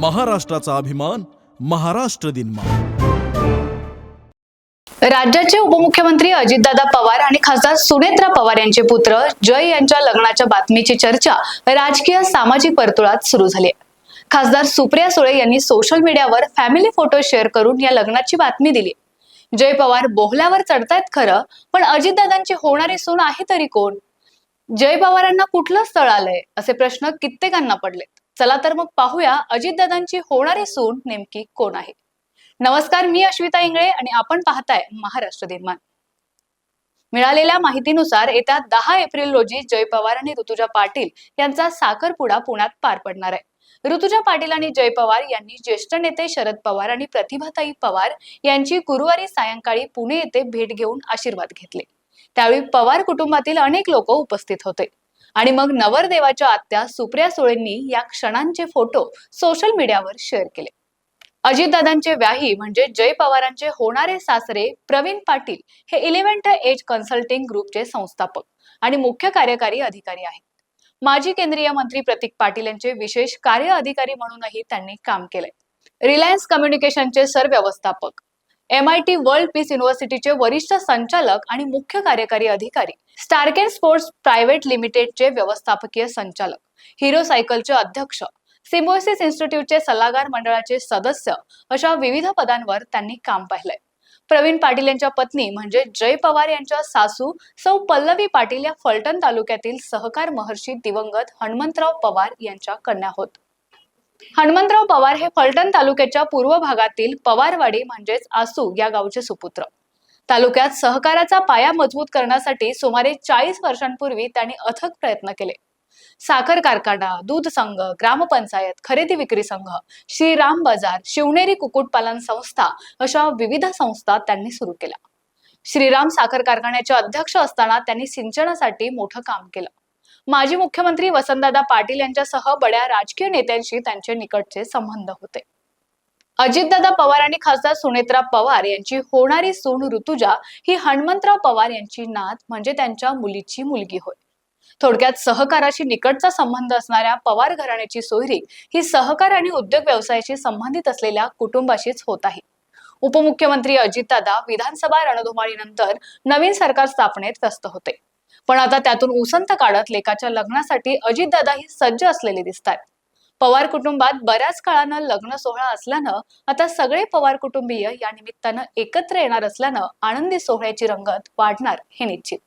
महाराष्ट्राचा अभिमान महाराष्ट्र दिन राज्याचे उपमुख्यमंत्री अजितदादा पवार आणि खासदार सुनेत्रा पवार यांचे पुत्र जय यांच्या लग्नाच्या बातमीची चर्चा राजकीय सामाजिक वर्तुळात सुरू झाली. खासदार सुप्रिया सुळे यांनी सोशल मीडियावर फॅमिली फोटो शेअर करून या लग्नाची बातमी दिली. जय पवार बोहल्यावर चढतायत खरं पण अजितदादांची होणारी सून आहे तरी कोण? जय पवारांना कुठलं स्थळ आलंय? असे प्रश्न कित्येकांना पडलेत. चला तर मग पाहूया अजितदादांची होणारी सून नेमकी कोण आहे. नमस्कार मी अश्विता इंगळे आणि आपण पाहताय महाराष्ट्र दिनमान. मिळालेल्या माहितीनुसार येत्या दहा एप्रिल रोजी जय पवार आणि ऋतुजा पाटील यांचा साखरपुडा पुण्यात पार पडणार आहे. ऋतुजा पाटील आणि जय पवार यांनी ज्येष्ठ नेते शरद पवार आणि प्रतिभाताई पवार यांची गुरुवारी सायंकाळी पुणे येथे भेट घेऊन आशीर्वाद घेतले. त्यावेळी पवार कुटुंबातील अनेक लोक उपस्थित होते. आणि मग नवरदेवाच्या आत्या सुप्रिया सुळेंनी या क्षणांचे फोटो सोशल मीडियावर शेअर केले. अजितदादांचे व्याही म्हणजे जय पवारांचे होणारे सासरे प्रवीण पाटील हे इलेव्हन्थ एज कन्सल्टिंग ग्रुपचे संस्थापक आणि मुख्य कार्यकारी अधिकारी आहेत. माजी केंद्रीय मंत्री प्रतीक पाटील यांचे विशेष कार्य अधिकारी म्हणूनही त्यांनी काम केलंय. रिलायन्स कम्युनिकेशनचे सरव्यवस्थापक M I T world peace युनिव्हर्सिटीचे वरिष्ठ संचालक आणि मुख्य कार्यकारी अधिकारी. स्टारकेन स्पोर्ट्स प्रायव्हेट लिमिटेडचे व्यवस्थापकीय संचालक. हिरो सायकलचे अध्यक्ष. सिम्बोसिस इन्स्टिट्यूटचे सल्लागार मंडळाचे सदस्य अशा विविध पदांवर त्यांनी काम पाहिलंय. प्रवीण पाटील यांच्या पत्नी म्हणजे जय पवार यांच्या सासू सौ पल्लवी पाटील या फलटण तालुक्यातील सहकार महर्षी दिवंगत हनुमंतराव पवार यांच्या कन्या होत. हनुमंतराव पवार हे फलटण तालुक्याच्या पूर्व भागातील पवारवाडी म्हणजेच आसू या गावचे सुपुत्र. तालुक्यात सहकाराचा पाया मजबूत करण्यासाठी सुमारे चाळीस वर्षांपूर्वी त्यांनी अथक प्रयत्न केले. साखर कारखाना दूध संघ ग्रामपंचायत खरेदी विक्री संघ श्रीराम बाजार शिवनेरी कुक्कुटपालन संस्था अशा विविध संस्था त्यांनी सुरू केल्या. श्रीराम साखर कारखान्याचे अध्यक्ष असताना त्यांनी सिंचनासाठी मोठं काम केलं. माजी मुख्यमंत्री वसंतदादा पाटील यांच्यासह बड्या राजकीय नेत्यांशी त्यांचे निकटचे संबंध होते. अजितदादा पवार आणि खासदार सुनेत्रा पवार यांची होणारी सून ऋतुजा ही हनुमंतराव पवार यांची नात म्हणजे त्यांच्या मुलीची मुलगी होय. थोडक्यात सहकाराशी निकटचा संबंध असणाऱ्या पवार घराण्याची सोयरी ही सहकार आणि उद्योग व्यवसायाशी संबंधित असलेल्या कुटुंबाशीच होत आहे. उपमुख्यमंत्री अजितदादा विधानसभा रणधुमाळीनंतर नवीन सरकार स्थापनेत व्यस्त होते. पण आता त्यातून उसंत काढत लेकाच्या लग्नासाठी अजितदादा ही सज्ज असलेले दिसतात पवार कुटुंबात बऱ्याच काळानं लग्न सोहळा असल्यानं आता सगळे पवार कुटुंबीय या निमित्तानं एकत्र येणार असल्यानं आनंदी सोहळ्याची रंगत वाढणार हे निश्चित.